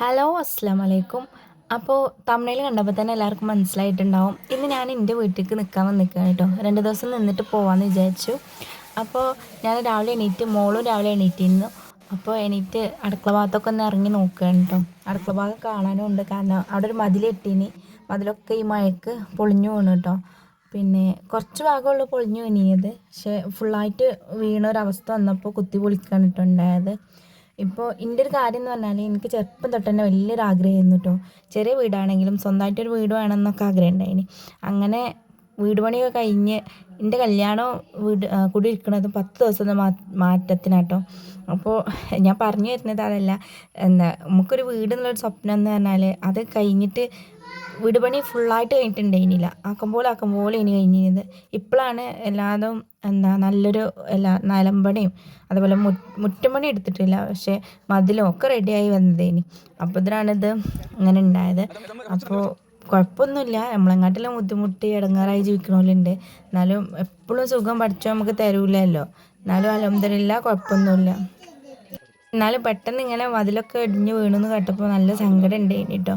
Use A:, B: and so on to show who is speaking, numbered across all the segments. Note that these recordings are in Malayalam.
A: ഹലോ അസ്സാം വലൈക്കും അപ്പോൾ തമിഴിൽ കണ്ടപ്പോൾ തന്നെ എല്ലാവർക്കും മനസ്സിലായിട്ടുണ്ടാവും. ഇന്ന് ഞാൻ എന്റെ വീട്ടിലേക്ക് നിൽക്കാൻ വന്ന് നിൽക്കുകയാണ് കേട്ടോ. രണ്ട് ദിവസം നിന്നിട്ട് പോകാമെന്ന് വിചാരിച്ചു. അപ്പോൾ ഞാൻ രാവിലെ എണീറ്റ് മോളും രാവിലെ എണീറ്റിരുന്നു. അപ്പോൾ എണീറ്റ് അടുക്കള ഭാഗത്തൊക്കെ ഒന്ന് ഇറങ്ങി നോക്കുകയാണ് കേട്ടോ. അടുക്കള ഭാഗം കാണാനും ഉണ്ട്. കാരണം അവിടെ ഒരു മതിൽ കെട്ടീനി. മതിലൊക്കെ ഈ മഴയ്ക്ക് പൊളിഞ്ഞു വീണു കേട്ടോ. പിന്നെ കുറച്ച് ഭാഗമുള്ളൂ പൊളിഞ്ഞു വീണിയത്. പക്ഷേ ഫുള്ളായിട്ട് വീണ ഒരവസ്ഥ വന്നപ്പോൾ കുത്തി പൊളിക്കാണ് കേട്ടോ ഉണ്ടായത്. ഇപ്പോൾ എന്റെ ഒരു കാര്യം എന്ന് പറഞ്ഞാൽ എനിക്ക് ചെറുപ്പം തൊട്ട് തന്നെ വലിയൊരു ആഗ്രഹമായിരുന്നു കേട്ടോ ചെറിയ വീടാണെങ്കിലും സ്വന്തമായിട്ടൊരു വീട് വേണമെന്നൊക്കെ ആഗ്രഹം ഉണ്ടായിന് അങ്ങനെ വീട് പണിയൊക്കെ കഴിഞ്ഞ് എന്റെ കല്യാണം വീട് കുടിയിരിക്കണത് പത്ത് ദിവസത്തെ മാ മാറ്റത്തിനാട്ടോ അപ്പോൾ ഞാൻ പറഞ്ഞു വരുന്നത് അതല്ല എന്താ നമുക്കൊരു വീട് എന്നുള്ളൊരു സ്വപ്നം എന്ന് പറഞ്ഞാൽ അത് കഴിഞ്ഞിട്ട് വീട് പണി ഫുള്ളായിട്ട് കഴിഞ്ഞിട്ടുണ്ടായിരുന്നില്ല. ആക്കം പോലെ ആക്കം പോലെ ഇനി കഴിഞ്ഞിരുന്നത്. ഇപ്പോഴാണ് എല്ലാതും എന്താ നല്ലൊരു എല്ലാ നിലമ്പണിയും അതുപോലെ മു മുറ്റമ്പണി എടുത്തിട്ടില്ല. പക്ഷേ മതിലും ഒക്കെ റെഡിയായി വന്നതേനി. അപ്പോൾ ഇതിനാണിത് ഇങ്ങനെ ഉണ്ടായത്. അപ്പോൾ കുഴപ്പമൊന്നുമില്ല. നമ്മളെങ്ങാട്ടിലും ബുദ്ധിമുട്ടി ഇടങ്ങാറായി ജീവിക്കണമല്ലുണ്ട് എന്നാലും എപ്പോഴും സുഖം പഠിച്ചോ നമുക്ക് തരൂലല്ലോ. എന്നാലും അലഹമില്ല കുഴപ്പമൊന്നുമില്ല. എന്നാലും പെട്ടെന്ന് ഇങ്ങനെ മതിലൊക്കെ ഇടിഞ്ഞ് വീണെന്ന് കേട്ടപ്പോൾ നല്ല സങ്കടം ഉണ്ടായിന് കേട്ടോ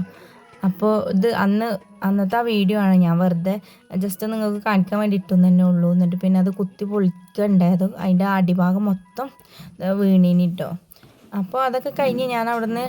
A: അപ്പോൾ ഇത് അന്ന് അന്നത്തെ ആ വീഡിയോ ആണ് ഞാൻ വെറുതെ ജസ്റ്റ് നിങ്ങൾക്ക് കാണിക്കാൻ വേണ്ടി ഇട്ടെന്ന് തന്നെ ഉള്ളൂ. എന്നിട്ട് പിന്നെ അത് കുത്തി പൊളിക്കണ്ടേ? അത് അതിന്റെ അടിഭാഗം മൊത്തം വീണീനി കേട്ടോ അപ്പോൾ അതൊക്കെ കഴിഞ്ഞ് ഞാൻ അവിടുന്ന്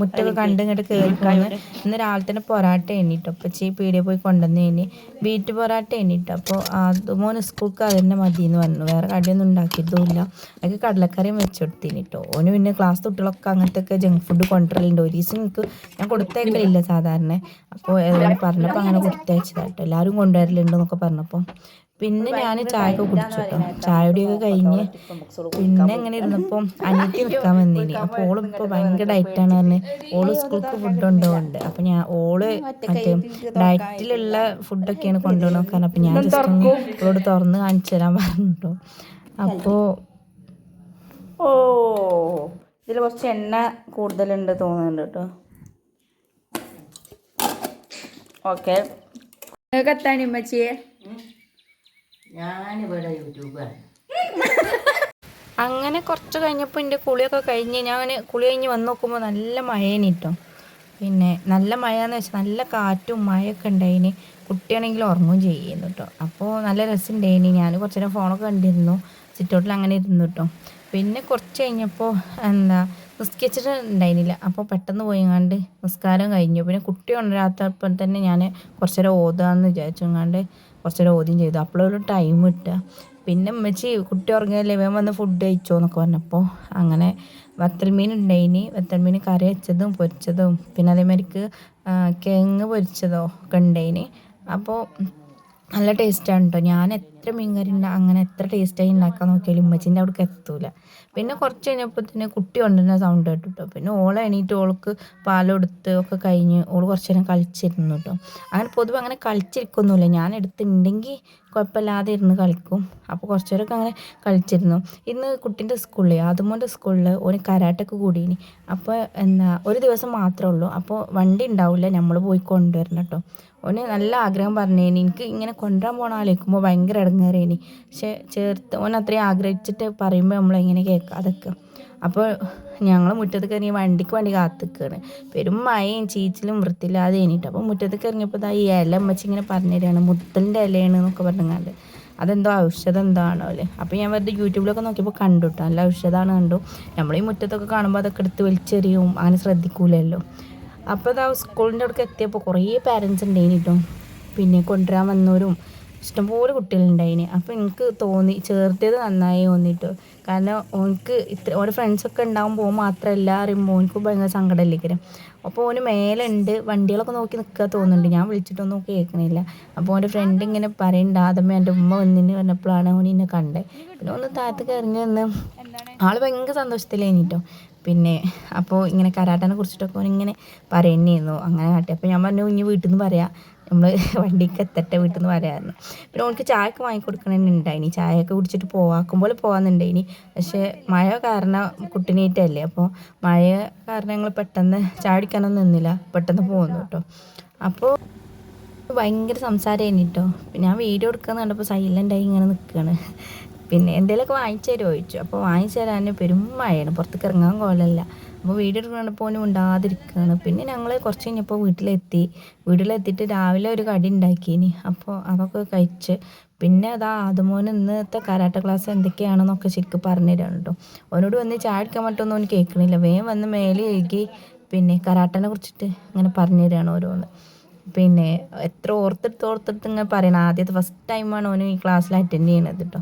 A: മുറ്റൊക്കെ കണ്ട് ഇങ്ങോട്ട് കയറി പോന്ന് ഇന്ന് രാവിലെ തന്നെ പൊറാട്ട എണ്ണിട്ടോ അപ്പച്ചി പീടിയെ പോയി കൊണ്ടുവന്ന് കഴിഞ്ഞ് ബീറ്റ് പൊറാട്ട എണ്ണിട്ടോ അപ്പോൾ അത് മോന് സ്കൂൾക്ക് അത് തന്നെ മതി എന്ന് പറഞ്ഞു. വേറെ കടിയൊന്നും ഉണ്ടാക്കിയതുമില്ല. അതൊക്കെ കടലക്കറിയും വെച്ച് കൊടുത്തിനിട്ടോ. ഓന് പിന്നെ ക്ലാസ് കുട്ടികളൊക്കെ അങ്ങനത്തെ ഒക്കെ ജങ്ക് ഫുഡ് കൊണ്ടുവരലുണ്ട്. ഒരു ദിവസം എനിക്ക് ഞാൻ കൊടുത്തേക്കലില്ല സാധാരണ. അപ്പോൾ പറഞ്ഞപ്പോൾ അങ്ങനെ കൊടുത്തയച്ചതാട്ടോ. എല്ലാവരും കൊണ്ടുവരലുണ്ടെന്നൊക്കെ പറഞ്ഞപ്പോൾ പിന്നെ ഞാൻ ചായ ഒക്കെ കുടിച്ചു കേട്ടോ ചായയുടെ ഒക്കെ കഴിഞ്ഞ് പിന്നെ എങ്ങനെ ഇരുന്നപ്പോൾ അനിയത്തി നിൽക്കാൻ വന്നിനി. അപ്പോൾ ഓൾ ഇപ്പോൾ ഭയങ്കര ആണ് പറഞ്ഞ്. ഓൾ സ്കൂൾക്ക് ഫുഡ് കൊണ്ടുപോകുന്നുണ്ട് അപ്പോൾ ഞാൻ ഓൾ മറ്റേ ഡയറ്റിലുള്ള ഫുഡൊക്കെയാണ് കൊണ്ടുപോകണം കാരണം അപ്പോൾ ഞാൻ ജസ്റ്റ് ഒന്ന് ഓളോട് തുറന്ന് കാണിച്ചു തരാൻ പറഞ്ഞിട്ടോ. അപ്പോൾ ഓ ഇതിൽ കുറച്ച് എണ്ണ കൂടുതലുണ്ട് തോന്നുന്നുണ്ട് കേട്ടോ. ഓക്കെ. നിങ്ങൾക്ക് ഉമ്മച്ചിയെ അങ്ങനെ കുറച്ച് കഴിഞ്ഞപ്പോൾ എന്റെ കുളിയൊക്കെ കഴിഞ്ഞ് ഞാൻ കുളി കഴിഞ്ഞ് വന്ന് നോക്കുമ്പോൾ നല്ല മഴേനി കേട്ടോ പിന്നെ നല്ല മഴ എന്ന് വെച്ചാൽ നല്ല കാറ്റും മഴയൊക്കെ ഉണ്ടായിന് കുട്ടിയാണെങ്കിൽ ഉറങ്ങും ചെയ്യുന്നു കേട്ടോ അപ്പോൾ നല്ല രസമുണ്ടായിന് ഞാൻ കുറച്ച് നേരം ഫോണൊക്കെ കണ്ടിരുന്നു. സിറ്റൗട്ടിൽ അങ്ങനെ ഇരുന്നു കേട്ടോ പിന്നെ കുറച്ച് കഴിഞ്ഞപ്പോൾ എന്താ നിസ്കരിച്ചിട്ട് ഉണ്ടായിരുന്നില്ല അപ്പോൾ പെട്ടെന്ന് പോയി പോയിങ്ങാണ്ട് നിസ്കാരം കഴിഞ്ഞു. പിന്നെ കുട്ടി ഉണരാത്തപ്പോൾ തന്നെ ഞാൻ കുറച്ച് നേരം ഓതാന്ന് വിചാരിച്ചു. കുറച്ച് ചോദ്യം ചെയ്തു. അപ്പോഴൊരു ടൈം കിട്ടുക. പിന്നെ ഉമ്മച്ചി കുട്ടി ഉറങ്ങിയല്ലേ വേഗം വന്ന് ഫുഡ് കഴിച്ചോ എന്നൊക്കെ പറഞ്ഞപ്പോൾ അങ്ങനെ വത്തൽ മീൻ ഉണ്ടായിനി. വത്തൽ മീൻ കറി വെച്ചതും പൊരിച്ചതും. പിന്നെ അതേമാതിരിക്ക് കിഴങ്ങ് പൊരിച്ചതോ ഒക്കെ ഉണ്ടായിനി. അപ്പോൾ നല്ല ടേസ്റ്റാണ് കേട്ടോ ഞാൻ എത്ര മീൻ കറി ഉണ്ടാ അങ്ങനെ എത്ര ടേസ്റ്റായി ഉണ്ടാക്കാൻ നോക്കിയാലും ഉമ്മച്ചിന്റെ അവിടേക്ക് എത്തൂല. പിന്നെ കുറച്ച് കഴിഞ്ഞപ്പോൾ തന്നെ കുട്ടി കൊണ്ടുവരുന്ന സൗണ്ട് കേട്ടു കേട്ടോ പിന്നെ ഓളെ എണീറ്റ് ഓൾക്ക് പാലെടുത്ത് ഒക്കെ കഴിഞ്ഞ് ഓൾ കുറച്ച് നേരം കളിച്ചിരുന്നു കേട്ടോ അങ്ങനെ പൊതുവെ അങ്ങനെ കളിച്ചിരിക്കൊന്നുമില്ല ഞാൻ എടുത്തിട്ടുണ്ടെങ്കിൽ കുഴപ്പമില്ലാതെ ഇരുന്ന് കളിക്കും. അപ്പോൾ കുറച്ച് നേരമൊക്കെ അങ്ങനെ കളിച്ചിരുന്നു. ഇന്ന് കുട്ടീന്റെ സ്കൂളിൽ ആദ്യമോന്റെ സ്കൂളിൽ ഒരു കരാട്ടൊക്കെ കൂടിയിനി അപ്പോൾ എന്താ ഒരു ദിവസം മാത്രമേ ഉള്ളൂ. അപ്പോൾ വണ്ടി ഉണ്ടാവില്ല നമ്മൾ പോയി കൊണ്ടുവരണം കേട്ടോ ഓന് നല്ല ആഗ്രഹം പറഞ്ഞേന്. എനിക്ക് ഇങ്ങനെ കൊണ്ടുവരാൻ പോകണ ആലോചിക്കുമ്പോൾ ഭയങ്കര ഇടങ്ങേറേനി പക്ഷെ ചേർത്ത് ഓൻ അത്രയും ആഗ്രഹിച്ചിട്ട് പറയുമ്പോൾ നമ്മളെങ്ങനെ കേൾക്കുക അതൊക്കെ. അപ്പോൾ ഞങ്ങൾ മുറ്റത്ത് ഇറങ്ങി വണ്ടിക്ക് വേണ്ടി കാത്തുക്കാണ്. പെരും മഴയും ചീച്ചിലും വൃത്തിയില്ലാതെ കഴിഞ്ഞിട്ട് അപ്പോൾ മുറ്റത്തേക്ക് ഇറങ്ങിയപ്പോൾ ഇതാ ഈ ഇല അമ്മച്ചി ഇങ്ങനെ പറഞ്ഞു തരികയാണ് മുത്തലിന്റെ ഇലയാണ് എന്നൊക്കെ പറഞ്ഞാണ്ട് അതെന്തോ ഔഷധം എന്താണോ അല്ലേ? അപ്പോൾ ഞാൻ വെറുതെ യൂട്യൂബിലൊക്കെ നോക്കിയപ്പോൾ കണ്ടു കേട്ടോ നല്ല ഔഷധമാണ് കണ്ടു. നമ്മൾ ഈ മുറ്റത്തൊക്കെ കാണുമ്പോൾ അതൊക്കെ എടുത്ത് വലിച്ചെറിയും. അങ്ങനെ ശ്രദ്ധിക്കൂലല്ലോ. അപ്പോൾ ഇതാ സ്കൂളിന്റെ അവിടേക്ക് എത്തിയപ്പോൾ കുറേ പാരൻസ് ഉണ്ടായിരുന്നു കേട്ടോ പിന്നെ കൊണ്ടുവരാൻ വന്നവരും ഇഷ്ടംപോലെ കുട്ടികളുണ്ടായിന്. അപ്പോൾ എനിക്ക് തോന്നി ചേർത്തത് നന്നായി തോന്നിയിട്ട് കാരണം ഓനക്ക് ഇത്ര ഓരോ ഫ്രണ്ട്സൊക്കെ ഉണ്ടാകുമ്പോൾ മാത്രമല്ല അറിയുമ്പോൾ ഓനക്ക് ഭയങ്കര സങ്കടമല്ലേക്കരം. അപ്പോൾ ഓന് മേലെ ഉണ്ട് വണ്ടികളൊക്കെ നോക്കി നിൽക്കുക തോന്നുന്നുണ്ട്. ഞാൻ വിളിച്ചിട്ടൊന്നും കേൾക്കണില്ല. അപ്പോൾ ഓന്റെ ഫ്രണ്ട് ഇങ്ങനെ പറയുന്നുണ്ട് ആദ്യമേ എന്റെ ഉമ്മ വന്നിന് പറഞ്ഞപ്പോഴാണ് ഓൻ എന്നെ കണ്ടത് പിന്നെ ഒന്ന് താഴത്തേക്ക് ഇറങ്ങി വന്ന് ആൾ ഭയങ്കര സന്തോഷത്തിലേനിട്ടോ പിന്നെ അപ്പോൾ ഇങ്ങനെ കരാട്ടനെ കുറിച്ചിട്ടൊക്കെ ഇങ്ങനെ പറയുന്നതായിരുന്നു അങ്ങനെ കാട്ടി. അപ്പോൾ ഞാൻ പറഞ്ഞു ഇനി വീട്ടിൽ നിന്ന് പറയാം. നമ്മൾ വണ്ടിക്ക് എത്തട്ടെ വീട്ടിൽ നിന്ന് പറയാമായിരുന്നു പിന്നെ ഓൾക്ക് ചായ ഒക്കെ വാങ്ങിക്കൊടുക്കണമെന്നുണ്ടായിനി ചായയൊക്കെ കുടിച്ചിട്ട് പോവാക്കുമ്പോൾ പോകാമെന്നുണ്ടായിനി പക്ഷേ മഴ കാരണം കുട്ടിനീറ്റല്ലേ അപ്പോൾ മഴ കാരണം ഞങ്ങൾ പെട്ടെന്ന് ചായ കുടിക്കാനൊന്നും നിന്നില്ല. പെട്ടെന്ന് പോകുന്നു കേട്ടോ അപ്പോൾ ഭയങ്കര സംസാരമായിരുന്നു കേട്ടോ ഞാൻ വീഡിയോ എടുക്കാന്ന് കണ്ടപ്പോൾ സൈലന്റായി ഇങ്ങനെ നിൽക്കുകയാണ് പിന്നെ എന്തെങ്കിലുമൊക്കെ വാങ്ങിച്ചു തരുമോ ചോദിച്ചു. അപ്പോൾ വാങ്ങിച്ചു തരാൻ പെരും മഴയാണ്. പുറത്തേക്ക് ഇറങ്ങാൻ കോലല്ല. അപ്പോൾ വീഡിയോ എടുക്കണപ്പോൾ ഓന് ഉണ്ടാതിരിക്കുകയാണ് പിന്നെ ഞങ്ങൾ കുറച്ച് കഴിഞ്ഞപ്പോൾ വീട്ടിലെത്തി. വീട്ടിലെത്തിയിട്ട് രാവിലെ ഒരു കടി ഉണ്ടാക്കിയിനി അപ്പോൾ അതൊക്കെ കഴിച്ച് പിന്നെ അതാ അതുമോന് ഇന്നത്തെ കരാട്ട ക്ലാസ് എന്തൊക്കെയാണെന്നൊക്കെ ശരിക്കും പറഞ്ഞു തരാണ് കേട്ടോ അവനോട് വന്ന് ചായ എടുക്കാൻ പറ്റുമെന്ന് ഓന് കേൾക്കണില്ല. വേഗം വന്ന് മേലെ എഴുകി പിന്നെ കരാട്ടനെ കുറിച്ചിട്ട് ഇങ്ങനെ പറഞ്ഞു തരാണ് ഓരോന്ന്. പിന്നെ എത്ര ഓർത്തെടുത്ത് ഓർത്തെടുത്ത് ഇങ്ങനെ പറയണം. ആദ്യത്തെ ഫസ്റ്റ് ടൈമാണ് അവന് ഈ ക്ലാസ്സിൽ അറ്റൻഡ് ചെയ്യണത് കേട്ടോ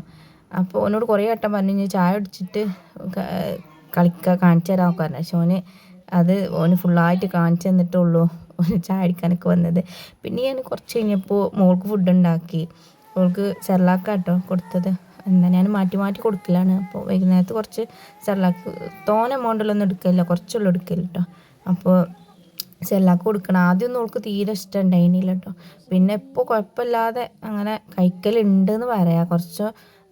A: അപ്പോൾ ഓനോട് കുറേ വട്ടം പറഞ്ഞു ഞാൻ ചായ അടിച്ചിട്ട് കളിക്കുക കാണിച്ചു തരാൻ നോക്കാൻ പക്ഷെ ഓന് അത് ഓന് ഫുള്ളായിട്ട് കാണിച്ചു തന്നിട്ടുള്ളൂ ഓന് ചായ അടിക്കാനൊക്കെ വന്നത്. പിന്നെ ഞാൻ കുറച്ച് കഴിഞ്ഞപ്പോൾ മോൾക്ക് ഫുഡ് ഉണ്ടാക്കി. മോൾക്ക് സെർലാക്കാട്ടോ കൊടുത്തത്. എന്താ ഞാൻ മാറ്റി മാറ്റി കൊടുക്കലാണ്. അപ്പോൾ വൈകുന്നേരത്ത് കുറച്ച് ചെറുലാക്ക് തോന എമൗണ്ടിലൊന്നും എടുക്കില്ല കുറച്ചുള്ളൂ എടുക്കൽ കേട്ടോ അപ്പോൾ ചെല്ലാക്ക് കൊടുക്കണം. ആദ്യമൊന്നും അവൾക്ക് തീരെ ഇഷ്ടം ഉണ്ടായിരുന്നില്ല കേട്ടോ പിന്നെ ഇപ്പോൾ കുഴപ്പമില്ലാതെ അങ്ങനെ കഴിക്കലുണ്ടെന്ന് പറയാം. കുറച്ച്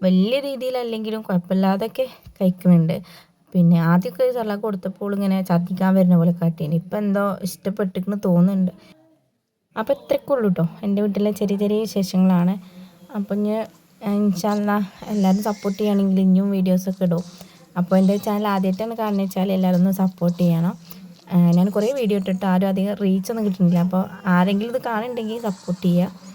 A: വലിയ രീതിയിലല്ലെങ്കിലും കുഴപ്പമില്ലാതൊക്കെ കഴിക്കുന്നുണ്ട്. പിന്നെ ആദ്യമൊക്കെ ചെറുതാ കൊടുത്തപ്പോൾ ഇങ്ങനെ ഛർദ്ദിക്കാൻ വരുന്ന പോലെ കാട്ടീന്. ഇപ്പം എന്തോ ഇഷ്ടപ്പെട്ടിരിക്കുന്നു തോന്നുന്നുണ്ട്. അപ്പോൾ ഇത്രയൊക്കെ ഉള്ളൂ കേട്ടോ എന്റെ വീട്ടിലെ ചെറിയ ചെറിയ വിശേഷങ്ങളാണ്. അപ്പോൾ ഞാൻ ഇൻഷാല്ല എല്ലാവരും സപ്പോർട്ട് ചെയ്യുകയാണെങ്കിൽ ഇനിയും വീഡിയോസൊക്കെ ഇടും. അപ്പോൾ എന്റെ ചാനൽ ആദ്യമായിട്ടാണ് കാണുന്നത് വെച്ചാൽ എല്ലാവരും ഒന്ന് സപ്പോർട്ട് ചെയ്യണം. ഞാൻ കുറേ വീഡിയോ ഇട്ടിട്ട് ആരും അധികം റീച്ചൊന്നും കിട്ടുന്നില്ല. അപ്പോൾ ആരെങ്കിലും ഇത് കാണുന്നുണ്ടെങ്കിൽ സപ്പോർട്ട് ചെയ്യുക.